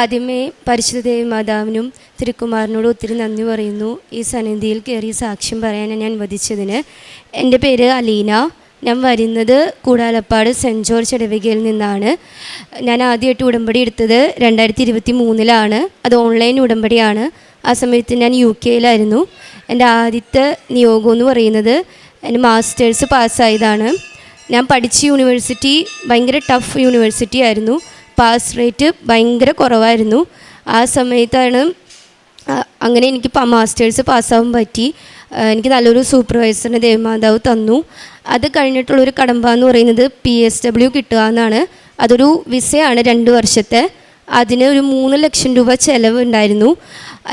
ആദ്യമേ പരിശുദ്ധ ദേവി മാതാവിനും തിരുക്കുമാറിനോട് ഒത്തിരി നന്ദി പറയുന്നു. ഈ സന്നിധിയിൽ കയറി സാക്ഷ്യം പറയാൻ ഞാൻ വധിച്ചതിന്. എന്റെ പേര് അലീന. ഞാൻ വരുന്നത് കൂടാലപ്പാട് സെന്റ് ജോർജ് ഇടവകയിൽ നിന്നാണ്. ഞാൻ ആദ്യമായിട്ട് ഉടമ്പടി എടുത്തത് രണ്ടായിരത്തി ഇരുപത്തി മൂന്നിലാണ് അത് ഓൺലൈൻ ഉടമ്പടിയാണ്. ആ സമയത്ത് ഞാൻ യു കെയിലായിരുന്നു. എന്റെ ആദ്യത്തെ നിയോഗം എന്ന് പറയുന്നത് എന്റെ മാസ്റ്റേഴ്സ് പാസ്സായതാണ്. ഞാൻ പഠിച്ച യൂണിവേഴ്സിറ്റി ഭയങ്കര ടഫ് യൂണിവേഴ്സിറ്റി ആയിരുന്നു. പാസ് റേറ്റ് ഭയങ്കര കുറവായിരുന്നു. ആ സമയത്താണ് അങ്ങനെ എനിക്ക് മാസ്റ്റേഴ്സ് പാസ്സാവാൻ പറ്റി. എനിക്ക് നല്ലൊരു സൂപ്പർവൈസറിനെ ദേവമാതാവ് തന്നു. അത് കഴിഞ്ഞിട്ടുള്ളൊരു കടമ്പ എന്ന് പറയുന്നത് പി എസ് ഡബ്ല്യു കിട്ടുക എന്നാണ്. അതൊരു വിസയാണ് രണ്ട് വർഷത്തെ. അതിന് ഒരു മൂന്ന് ലക്ഷം രൂപ ചിലവ് ഉണ്ടായിരുന്നു.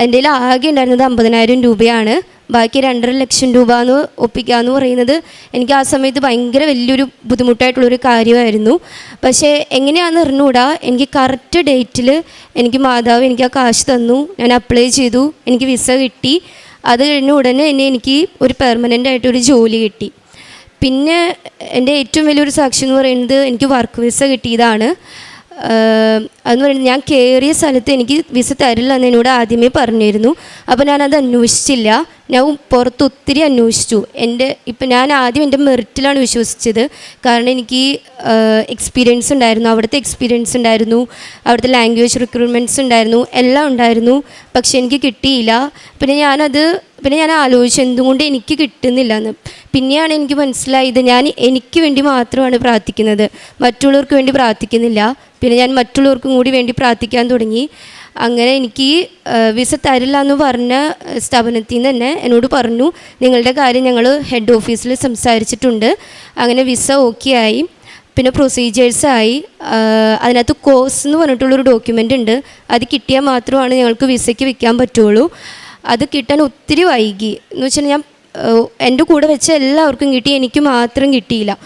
എന്റെ ആകെ ഉണ്ടായിരുന്നത് അമ്പതിനായിരം രൂപയാണ്. ബാക്കി രണ്ടര ലക്ഷം രൂപ എന്ന് ഒപ്പിക്കുക എന്ന് പറയുന്നത് എനിക്ക് ആ സമയത്ത് ഭയങ്കര വലിയൊരു ബുദ്ധിമുട്ടായിട്ടുള്ളൊരു കാര്യമായിരുന്നു. പക്ഷേ എങ്ങനെയാണെന്ന് അറിഞ്ഞുകൂടാ? എനിക്ക് കറക്റ്റ് ഡേറ്റിൽ എനിക്ക് മാതാവ് എനിക്ക് ആ കാശ് തന്നു. ഞാൻ അപ്ലൈ ചെയ്തു. എനിക്ക് വിസ കിട്ടി. അത് കഴിഞ്ഞ ഉടനെ തന്നെ എനിക്ക് ഒരു പെർമനന്റ് ആയിട്ടൊരു ജോലി കിട്ടി. പിന്നെ എന്റെ ഏറ്റവും വലിയൊരു സാക്ഷി എന്ന് പറയുന്നത് എനിക്ക് വർക്ക് വിസ കിട്ടിയതാണ്. അതെന്ന് പറയുന്നത് ഞാൻ കയറിയ സ്ഥലത്ത് എനിക്ക് വിസ തരില്ല എന്ന് എന്നോട് ആദ്യമേ പറഞ്ഞിരുന്നു. അപ്പോൾ ഞാനത് അന്വേഷിച്ചില്ല. ഞാൻ പുറത്ത് ഒത്തിരി അന്വേഷിച്ചു. എന്റെ ഇപ്പം ഞാൻ ആദ്യം എന്റെ മെറിറ്റിലാണ് വിശ്വസിച്ചത്. കാരണം എനിക്ക് എക്സ്പീരിയൻസ് ഉണ്ടായിരുന്നു. അവിടുത്തെ എക്സ്പീരിയൻസ് ഉണ്ടായിരുന്നു. അവിടുത്തെ ലാംഗ്വേജ് റിക്രൂട്ട്മെന്റ്സ് ഉണ്ടായിരുന്നു. എല്ലാം ഉണ്ടായിരുന്നു. പക്ഷെ എനിക്ക് കിട്ടിയില്ല. പിന്നെ ഞാനത് പിന്നെ ഞാൻ ആലോചിച്ചു എന്തുകൊണ്ട് എനിക്ക് കിട്ടുന്നില്ല എന്ന് പിന്നെയാണ് എനിക്ക് മനസ്സിലായത് ഞാൻ എനിക്ക് വേണ്ടി മാത്രമാണ് പ്രാർത്ഥിക്കുന്നത്. മറ്റുള്ളവർക്ക് വേണ്ടി പ്രാർത്ഥിക്കുന്നില്ല. പിന്നെ ഞാൻ മറ്റുള്ളവർക്കും കൂടി വേണ്ടി പ്രാർത്ഥിക്കാൻ തുടങ്ങി. അങ്ങനെ എനിക്ക് വിസ തരില്ല എന്ന് പറഞ്ഞ സ്ഥാപനത്തിൽ നിന്ന് തന്നെ എന്നോട് പറഞ്ഞു നിങ്ങളുടെ കാര്യം ഞങ്ങൾ ഹെഡ് ഓഫീസിൽ സംസാരിച്ചിട്ടുണ്ട്. അങ്ങനെ വിസ ഓക്കെ ആയി. പിന്നെ പ്രൊസീജിയേഴ്സായി അതിനകത്ത് കോഴ്സ് എന്ന് പറഞ്ഞിട്ടുള്ളൊരു ഡോക്യുമെന്റ് ഉണ്ട്. അത് കിട്ടിയാൽ മാത്രമാണ് ഞങ്ങൾക്ക് വിസയ്ക്ക് വെക്കാൻ പറ്റുള്ളൂ. അത് കിട്ടാൻ ഒത്തിരി വൈകി. എന്ന് വെച്ചാൽ ഞാൻ എന്റെ കൂടെ വെച്ച എല്ലാവർക്കും കിട്ടി എനിക്ക് മാത്രം കിട്ടിയില്ല.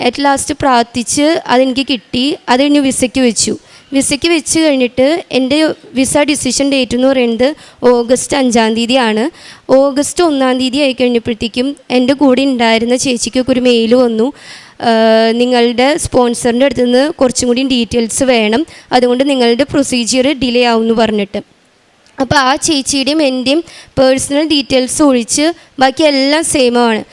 അറ്റ് ലാസ്റ്റ് പ്രാർത്ഥിച്ച് അതെനിക്ക് കിട്ടി. അത് കഴിഞ്ഞ് വിസയ്ക്ക് വെച്ചു. വിസയ്ക്ക് വെച്ച് കഴിഞ്ഞിട്ട് എന്റെ വിസ ഡിസിഷൻ ഡേറ്റ് എന്ന് പറയുന്നത് ഓഗസ്റ്റ് അഞ്ചാം തീയതിയാണ്. ഓഗസ്റ്റ് ഒന്നാം തീയതി ആയി കഴിഞ്ഞപ്പോഴത്തേക്കും എന്റെ കൂടെ ഉണ്ടായിരുന്ന ചേച്ചിക്കൊക്കെ ഒരു മെയിൽ വന്നു. നിങ്ങളുടെ സ്പോൺസറിന്റെ അടുത്ത് നിന്ന് കുറച്ചും കൂടി ഡീറ്റെയിൽസ് വേണം. അതുകൊണ്ട് നിങ്ങളുടെ പ്രൊസീജിയർ ഡിലേ ആവും എന്ന് പറഞ്ഞിട്ട്. അപ്പോൾ ആ ചേച്ചിയുടെയും എന്റെയും പേഴ്സണൽ ഡീറ്റെയിൽസ് ഒഴിച്ച് ബാക്കി എല്ലാം സെയിമാണ്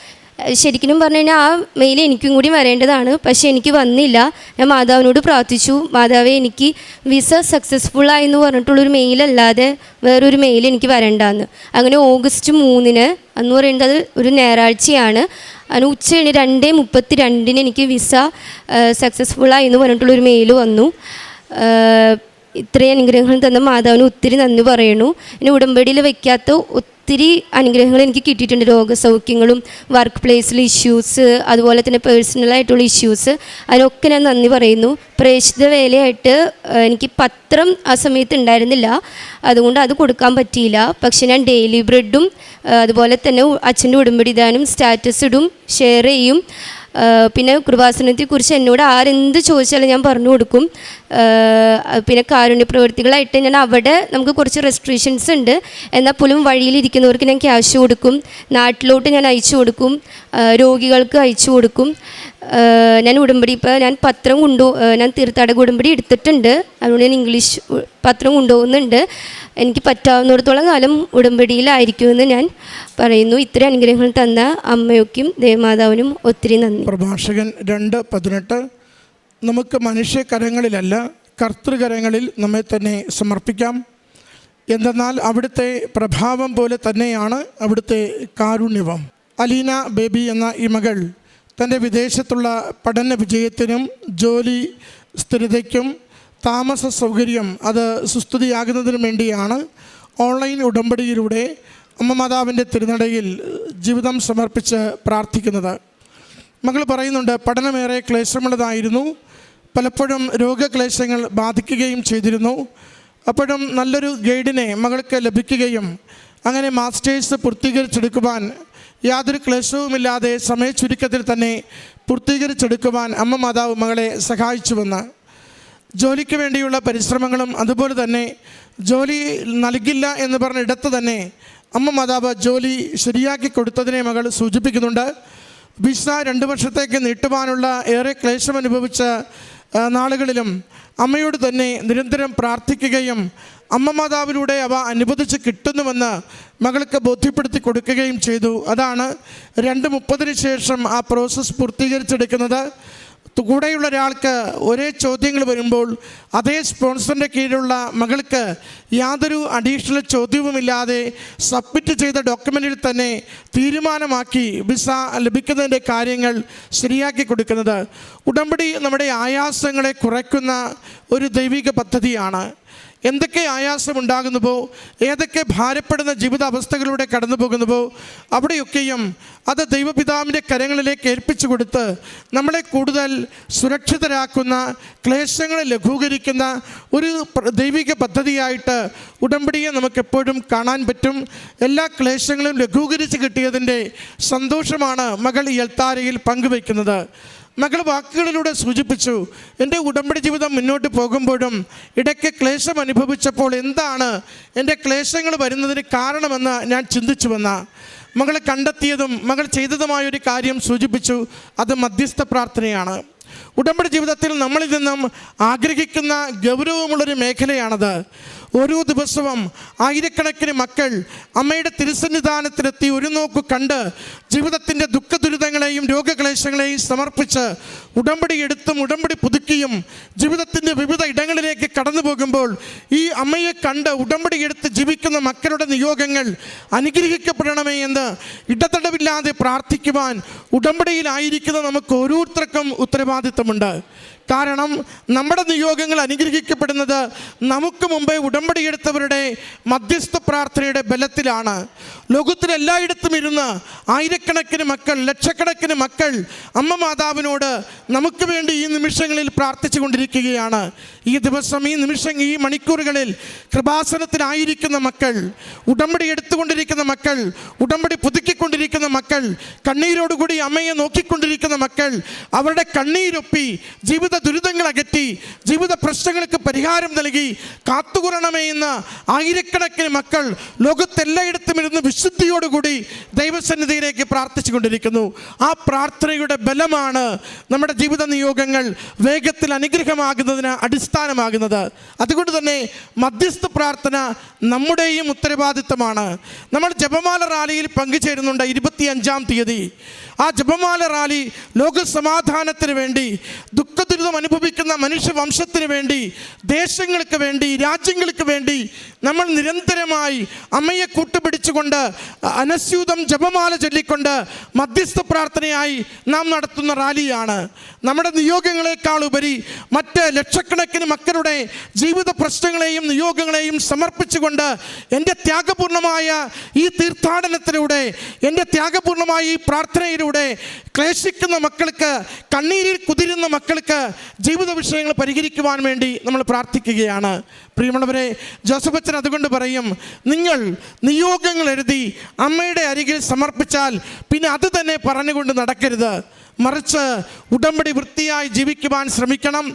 ശരിക്കും പറഞ്ഞു കഴിഞ്ഞാൽ ആ മെയിൽ എനിക്കും കൂടി വരേണ്ടതാണ്. പക്ഷേ എനിക്ക് വന്നില്ല. ഞാൻ മാതാവിനോട് പ്രാർത്ഥിച്ചു. മാതാവെ എനിക്ക് വിസ സക്സസ്ഫുള്ളായി എന്ന് പറഞ്ഞിട്ടുള്ളൊരു മെയിലല്ലാതെ വേറൊരു മെയിൽ എനിക്ക് വരണ്ടെന്ന്. അങ്ങനെ ഓഗസ്റ്റ് മൂന്നിന് എന്ന് പറയുന്നത് ഒരു ഞായറാഴ്ചയാണ്. അതിന് ഉച്ച കഴിഞ്ഞ് രണ്ട് മുപ്പത്തി രണ്ടിന് എനിക്ക് വിസ സക്സസ്ഫുള്ളായി എന്ന് പറഞ്ഞിട്ടുള്ളൊരു മെയിൽ വന്നു. ഇത്രയും അനുഗ്രഹങ്ങൾ തന്ന മാതാവിന് ഒത്തിരി നന്ദി പറയുന്നു ഇനി ഉടമ്പടിയിൽ വയ്ക്കാത്ത ഒത്തിരി അനുഗ്രഹങ്ങൾ എനിക്ക് കിട്ടിയിട്ടുണ്ട്. രോഗസൗഖ്യങ്ങളും വർക്ക് പ്ലേസിൽ ഇഷ്യൂസ് അതുപോലെ തന്നെ പേഴ്സണലായിട്ടുള്ള ഇഷ്യൂസ് അതിനൊക്കെ ഞാൻ നന്ദി പറയുന്നു. പ്രേക്ഷിത വേലയായിട്ട് എനിക്ക് പത്രം ആ സമയത്ത് ഉണ്ടായിരുന്നില്ല. അതുകൊണ്ട് അത് കൊടുക്കാൻ പറ്റിയില്ല. പക്ഷേ ഞാൻ ഡെയിലി ബ്രെഡും അതുപോലെ തന്നെ അച്ഛന്റെ ഉടമ്പടി ദാനം സ്റ്റാറ്റസ് ഇടും ഷെയർ ചെയ്യും. പിന്നെ കൃപാസനത്തെക്കുറിച്ച് എന്നോട് ആരെന്ത് ചോദിച്ചാലും ഞാൻ പറഞ്ഞു കൊടുക്കും. പിന്നെ കാരുണ്യ പ്രവൃത്തികളായിട്ട് ഞാൻ അവിടെ നമുക്ക് കുറച്ച് റെസ്ട്രിക്ഷൻസ് ഉണ്ട്. എന്നാൽ പോലും വഴിയിലിരിക്കുന്നവർക്ക് ഞാൻ ക്യാഷ് കൊടുക്കും. നാട്ടിലോട്ട് ഞാൻ അയച്ചു കൊടുക്കും. രോഗികൾക്ക് അയച്ചു കൊടുക്കും. ഞാൻ ഉടമ്പടി ഇപ്പോൾ ഞാൻ പത്രം കൊണ്ടു ഞാൻ തീർത്ഥാടക ഉടമ്പടി എടുത്തിട്ടുണ്ട്. അതുകൊണ്ട് ഞാൻ ഇംഗ്ലീഷ് പത്രം കൊണ്ടുപോകുന്നുണ്ട്. എനിക്ക് പറ്റാവുന്നിടത്തോളം കാലം ഉടമ്പടിയിലായിരിക്കുമെന്ന് ഞാൻ പറയുന്നു. ഇത്ര അനുഗ്രഹങ്ങൾ തന്ന അമ്മയ്ക്കും ദേവമാതാവിനും ഒത്തിരി നന്ദി. പ്രഭാഷകൻ രണ്ട് പതിനെട്ട്. നമുക്ക് മനുഷ്യകരങ്ങളിലല്ല കർത്തൃകരങ്ങളിൽ നമ്മെ തന്നെ സമർപ്പിക്കാം. എന്തെന്നാൽ അവിടുത്തെ പ്രഭാവം പോലെ തന്നെയാണ് അവിടുത്തെ കാരുണ്യവും. അലീന ബേബി എന്ന ഈ മകൾ തന്റെ വിദേശത്തുള്ള പഠന വിജയത്തിനും ജോലി സ്ഥിരതയ്ക്കും താമസ സൗകര്യം അത് സുസ്ഥിതിയാകുന്നതിനും വേണ്ടിയാണ് ഓൺലൈൻ ഉടമ്പടിയിലൂടെ അമ്മമാതാവിന്റെ തിരുനടയിൽ ജീവിതം സമർപ്പിച്ച് പ്രാർത്ഥിക്കുന്നത്. മകൾ പറയുന്നുണ്ട് പഠനമേറെ ക്ലേശമുള്ളതായിരുന്നു. പലപ്പോഴും രോഗക്ലേശങ്ങൾ ബാധിക്കുകയും ചെയ്തിരുന്നു. അപ്പോഴും നല്ലൊരു ഗൈഡിനെ മകൾക്ക് ലഭിക്കുകയും അങ്ങനെ മാസ്റ്റേഴ്സ് പൂർത്തീകരിച്ചെടുക്കുവാൻ യാതൊരു ക്ലേശവുമില്ലാതെ സമയ ചുരുക്കത്തിൽ തന്നെ പൂർത്തീകരിച്ചെടുക്കുവാൻ അമ്മ മാതാവ് മകളെ സഹായിച്ചുവെന്ന്. ജോലിക്ക് വേണ്ടിയുള്ള പരിശ്രമങ്ങളും അതുപോലെ തന്നെ ജോലി നൽകില്ല എന്ന് പറഞ്ഞ ഇടത്ത് തന്നെ അമ്മ മാതാവ് ജോലി ശരിയാക്കി കൊടുത്തതിനെ മകൾ സൂചിപ്പിക്കുന്നുണ്ട്. വിസ രണ്ട് വർഷത്തേക്ക് നീട്ടുവാനുള്ള ഏറെ ക്ലേശമനുഭവിച്ച നാളുകളിലും അമ്മയോട് തന്നെ നിരന്തരം പ്രാർത്ഥിക്കുകയും അമ്മ മാതാവിലൂടെ അവ അനുവദിച്ച് കിട്ടുന്നുവെന്ന് മകൾക്ക് ബോധ്യപ്പെടുത്തി കൊടുക്കുകയും ചെയ്തു. അതാണ് രണ്ട് മുപ്പതിന് ശേഷം ആ പ്രോസസ്സ് പൂർത്തീകരിച്ചെടുക്കുന്നത്. കൂടെയുള്ള ഒരാൾക്ക് ഒരേ ചോദ്യങ്ങൾ വരുമ്പോൾ അതേ സ്പോൺസറിന്റെ കീഴിലുള്ള മകൾക്ക് യാതൊരു അഡീഷണൽ ചോദ്യവുമില്ലാതെ സബ്മിറ്റ് ചെയ്ത ഡോക്യുമെന്റിൽ തന്നെ തീരുമാനമാക്കി വിസ ലഭിക്കുന്നതിന്റെ കാര്യങ്ങൾ ശരിയാക്കി കൊടുക്കുന്നത്. ഉടമ്പടി നമ്മുടെ ആയാസങ്ങളെ കുറയ്ക്കുന്ന ഒരു ദൈവിക പദ്ധതിയാണ്. എന്തൊക്കെ ആയാസം ഉണ്ടാകുന്നുവോ ഏതൊക്കെ ഭാരപ്പെടുന്ന ജീവിത അവസ്ഥകളിലൂടെ കടന്നു പോകുന്നുവോ അവിടെയൊക്കെയും അത് ദൈവപിതാവിന്റെ കരങ്ങളിലേക്ക് ഏൽപ്പിച്ചു കൊടുത്ത് നമ്മളെ കൂടുതൽ സുരക്ഷിതരാക്കുന്ന ക്ലേശങ്ങളെ ലഘൂകരിക്കുന്ന ഒരു ദൈവിക പദ്ധതിയായിട്ട് ഉടമ്പടിയെ നമുക്കെപ്പോഴും കാണാൻ പറ്റും. എല്ലാ ക്ലേശങ്ങളും ലഘൂകരിച്ച് കിട്ടിയതിന്റെ സന്തോഷമാണ് മകൾ ഈ എൽത്താരയിൽ പങ്കുവയ്ക്കുന്നത്. മകൾ വാക്കുകളിലൂടെ സൂചിപ്പിച്ചു എന്റെ ഉടമ്പടി ജീവിതം മുന്നോട്ട് പോകുമ്പോഴും ഇടയ്ക്ക് ക്ലേശം അനുഭവിച്ചപ്പോൾ എന്താണ് എന്റെ ക്ലേശങ്ങൾ വരുന്നതിന് കാരണമെന്ന് ഞാൻ ചിന്തിച്ചുവെന്ന മകൾ കണ്ടെത്തിയതും മകൾ ചെയ്തതുമായൊരു കാര്യം സൂചിപ്പിച്ചു അത് മധ്യസ്ഥ പ്രാർത്ഥനയാണ്. ഉടമ്പടി ജീവിതത്തിൽ നമ്മളിൽ നിന്നും ആഗ്രഹിക്കുന്ന ഗൗരവമുള്ളൊരു മേഖലയാണത്. ഓരോ ദിവസവും ആയിരക്കണക്കിന് മക്കൾ അമ്മയുടെ തിരുസന്നിധാനത്തിലെത്തി ഒരു നോക്കു കണ്ട് ജീവിതത്തിന്റെ ദുഃഖ ദുരിതങ്ങളെയും രോഗക്ലേശങ്ങളെയും സമർപ്പിച്ച് ഉടമ്പടി എടുത്തും ഉടമ്പടി പുതുക്കിയും ജീവിതത്തിന്റെ വിവിധ ഇടങ്ങളിലേക്ക് കടന്നു പോകുമ്പോൾ ഈ അമ്മയെ കണ്ട് ഉടമ്പടി എടുത്ത് ജീവിക്കുന്ന മക്കളുടെ നിയോഗങ്ങൾ അനുഗ്രഹിക്കപ്പെടണമേ എന്ന് ഇടതടവില്ലാതെ പ്രാർത്ഥിക്കുവാൻ ഉടമ്പടിയിലായിരിക്കുന്ന നമുക്ക് ഓരോരുത്തർക്കും ഉത്തരവാദിത്തമുണ്ട്. കാരണം നമ്മുടെ നിയോഗങ്ങൾ അനുഗ്രഹിക്കപ്പെടുന്നത് നമുക്ക് മുമ്പേ ഉടമ്പടി എടുത്തവരുടെ മധ്യസ്ഥ പ്രാർത്ഥനയുടെ ബലത്തിലാണ്. ലോകത്തിൽ എല്ലായിടത്തും ഇരുന്ന് ആയിരക്കണക്കിന് മക്കൾ ലക്ഷക്കണക്കിന് മക്കൾ അമ്മ മാതാവിനോട് നമുക്ക് വേണ്ടി ഈ നിമിഷങ്ങളിൽ പ്രാർത്ഥിച്ചു കൊണ്ടിരിക്കുകയാണ് ഈ ദിവസം ഈ നിമിഷം ഈ മണിക്കൂറുകളിൽ കൃപാസനത്തിലായിരിക്കുന്ന മക്കൾ ഉടമ്പടി എടുത്തുകൊണ്ടിരിക്കുന്ന മക്കൾ ഉടമ്പടി പുതുക്കിക്കൊണ്ടിരിക്കുന്ന മക്കൾ കണ്ണീരോടുകൂടി അമ്മയെ നോക്കിക്കൊണ്ടിരിക്കുന്ന മക്കൾ അവരുടെ കണ്ണീരൊപ്പി ജീവിത ദുരിതങ്ങൾ അകറ്റി ജീവിത പ്രശ്നങ്ങൾക്ക് പരിഹാരം നൽകി കാത്തുകുറണമേ എന്ന് ആയിരക്കണക്കിന് മക്കൾ ലോകത്തെല്ലായിടത്തും ഇരുന്ന് വിശുദ്ധിയോടുകൂടി ദൈവസന്നിധിയിലേക്ക് പ്രാർത്ഥിച്ചുകൊണ്ടിരിക്കുന്നു. ആ പ്രാർത്ഥനയുടെ ബലമാണ് നമ്മുടെ ജീവിത നിയോഗങ്ങൾ വേഗത്തിൽ അനുഗ്രഹമാകുന്നതിന് അടിസ്ഥാനമാകുന്നത്. അതുകൊണ്ട് തന്നെ മധ്യസ്ഥ പ്രാർത്ഥന നമ്മുടെയും ഉത്തരവാദിത്തമാണ്. നമ്മൾ ജപമാല റാലിയിൽ പങ്കുചേരുന്നുണ്ട് ഇരുപത്തിയഞ്ചാം തീയതി. ആ ജപമാല റാലി ലോക സമാധാനത്തിന് വേണ്ടി ദുഃഖദുരിതം അനുഭവിക്കുന്ന മനുഷ്യവംശത്തിന് വേണ്ടി ദേശങ്ങൾക്ക് വേണ്ടി രാജ്യങ്ങൾക്ക് വേണ്ടി നമ്മൾ നിരന്തരമായി അമ്മയെ കൂട്ടുപിടിച്ചുകൊണ്ട് അനസ്യൂതം ജപമാല ചൊല്ലിക്കൊണ്ട് മധ്യസ്ഥ പ്രാർത്ഥനയായി നാം നടത്തുന്ന റാലിയാണ്. നമ്മുടെ നിയോഗങ്ങളെക്കാൾ ഉപരി മറ്റ് ലക്ഷക്കണക്കിന് മക്കളുടെ ജീവിത പ്രശ്നങ്ങളെയും നിയോഗങ്ങളെയും സമർപ്പിച്ചുകൊണ്ട് എന്റെ ത്യാഗപൂർണമായ ഈ തീർത്ഥാടനത്തിലൂടെ എന്റെ ത്യാഗപൂർണമായ ഈ പ്രാർത്ഥനയിലൂടെ ക്ലേശിക്കുന്ന മക്കൾക്ക് കണ്ണീരിൽ കുതിരുന്ന മക്കൾക്ക് ജീവിത വിഷയങ്ങൾ പരിഹരിക്കുവാൻ വേണ്ടി നമ്മൾ പ്രാർത്ഥിക്കുകയാണ്. പ്രിയമുള്ളവരെ ജോസഫ് അച്ഛൻ അതുകൊണ്ട് പറയും നിങ്ങൾ നിയോഗങ്ങൾ എഴുതി അമ്മയുടെ അരികിൽ സമർപ്പിച്ചാൽ പിന്നെ അത് തന്നെ പറഞ്ഞുകൊണ്ട് നടക്കരുത്. മറിച്ച് ഉടമ്പടി വൃത്തിയായി ജീവിക്കുവാൻ ശ്രമിക്കണം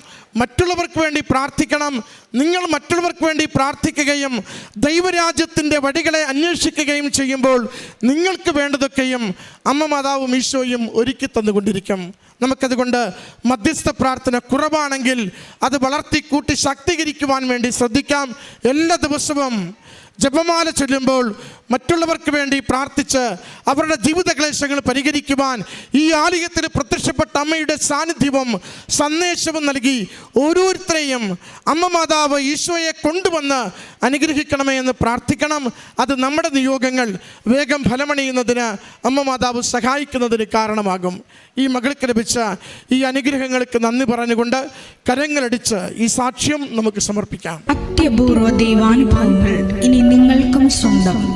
മറ്റുള്ളവർക്ക് വേണ്ടി പ്രാർത്ഥിക്കണം നിങ്ങൾ മറ്റുള്ളവർക്ക് വേണ്ടി പ്രാർത്ഥിക്കുകയും ദൈവരാജ്യത്തിന്റെ വഴികളെ അന്വേഷിക്കുകയും ചെയ്യുമ്പോൾ നിങ്ങൾക്ക് വേണ്ടതൊക്കെയും അമ്മ മാതാവും ഈശോയും ഒരുക്കി തന്നുകൊണ്ടിരിക്കും. നമുക്കതുകൊണ്ട് മധ്യസ്ഥ പ്രാർത്ഥന കുറവാണെങ്കിൽ അത് വളർത്തി കൂട്ടി ശാക്തീകരിക്കുവാൻ വേണ്ടി ശ്രദ്ധിക്കാം. എല്ലാ ദിവസവും ജപമാല ചൊല്ലുമ്പോൾ മറ്റുള്ളവർക്ക് വേണ്ടി പ്രാർത്ഥിച്ച് അവരുടെ ജീവിത ക്ലേശങ്ങൾ പരിഹരിക്കുവാൻ ഈ ആലയത്തിൽ പ്രത്യക്ഷപ്പെട്ട അമ്മയുടെ സാന്നിധ്യവും സന്ദേശവും നൽകി ഓരോരുത്തരെയും അമ്മ മാതാവ് ഈശോയെ കൊണ്ടുവന്ന് അനുഗ്രഹിക്കണമേ എന്ന് പ്രാർത്ഥിക്കണം. അത് നമ്മുടെ നിയോഗങ്ങൾ വേഗം ഫലമണിയുന്നതിന് അമ്മ മാതാവ് സഹായിക്കുന്നതിന് കാരണമാകും. ഈ മകൾക്ക് ലഭിച്ച ഈ അനുഗ്രഹങ്ങൾക്ക് നന്ദി പറഞ്ഞുകൊണ്ട് കരങ്ങളടിച്ച് ഈ സാക്ഷ്യം നമുക്ക് സമർപ്പിക്കാം. അത്യപൂർവ ദൈവാനുഭവങ്ങൾ ഇനി നിങ്ങൾക്കും സ്വന്തം.